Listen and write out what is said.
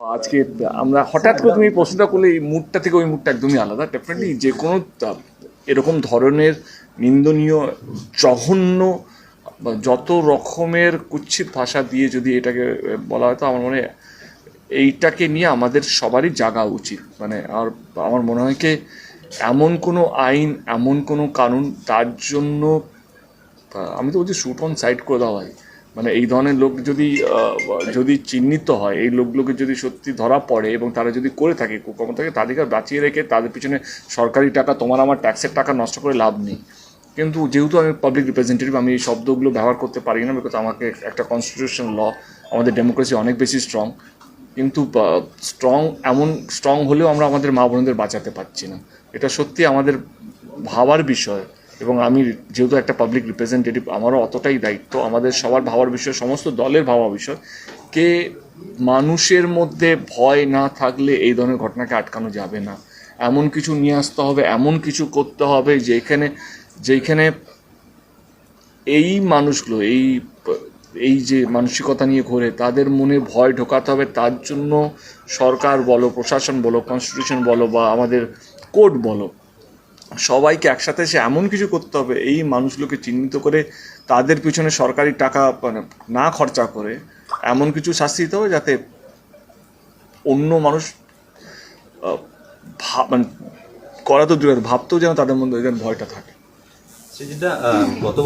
আজকে আমরা হঠাৎ করে তুমি প্রশ্নটা করলে এই মুডটা থেকে ওই মুডটা একদমই আলাদা। ডেফিনেটলি যে কোনো এরকম ধরনের নিন্দনীয় জঘন্য যত রকমের কুচ্ছিত ভাষা দিয়ে যদি এটাকে বলা হয় তো আমার মনে হয় এইটাকে নিয়ে আমাদের সবারই জাগা উচিত। মানে আর আমার মনে হয় কি এমন কোনো আইন এমন কোনো কানুন তার জন্য আমি তো বলছি শুট অন সাইড করে দেওয়া হয় মানে এই ধরনের লোক যদি যদি চিহ্নিত হয়, এই লোকগুলোকে যদি সত্যি ধরা পড়ে এবং তারা যদি করে থাকে, কুকর্ম থাকে তাদেরকে বাঁচিয়ে রেখে তাদের পিছনে সরকারি টাকা, তোমার আমার ট্যাক্সের টাকা নষ্ট করে লাভ নেই। কিন্তু যেহেতু আমি পাবলিক রিপ্রেজেন্টেটিভ আমি এই শব্দগুলো ব্যবহার করতে পারি না বিকজ আমাকে একটা কনস্টিটিউশন ল আমাদের ডেমোক্রেসি অনেক বেশি স্ট্রং কিন্তু স্ট্রং এমন স্ট্রং হলেও আমরা আমাদের মা বোনদের বাঁচাতে পারছি না। এটা সত্যি আমাদের ভাবার বিষয়। এবং আমি যেহেতু একটা পাবলিক রিপ্রেজেন্টেটিভ আমারও অতটাই দায়িত্ব। আমাদের সবার ভাবার বিষয়, সমস্ত দলের ভাবা বিষয়। কে মানুষের মধ্যে ভয় না থাকলে এই ধরনের ঘটনাকে আটকানো যাবে না। এমন কিছু নিয়ে আসতে হবে, এমন কিছু করতে হবে যেখানে যেখানে এই মানুষগুলো, এই এই যে মানসিকতা নিয়ে ঘোরে, তাদের মনে ভয় ঢোকাতে হবে। তার জন্য সরকার বলো, প্রশাসন বলো কনস্টিটিউশন বলো বা আমাদের কোর্ট বলো। সবাইকে একসাথে এসে এমন কিছু করতে হবে, এই মানুষগুলোকে চিহ্নিত করে তাদের পিছনে সরকারি টাকা মানে না খরচা করে এমন কিছু শাস্তি দিতে হবে যাতে অন্য মানুষ মানে করা তো দূরে ভাবতেও যেন তাদের মধ্যে যেন ভয়টা থাকে। সেটা গত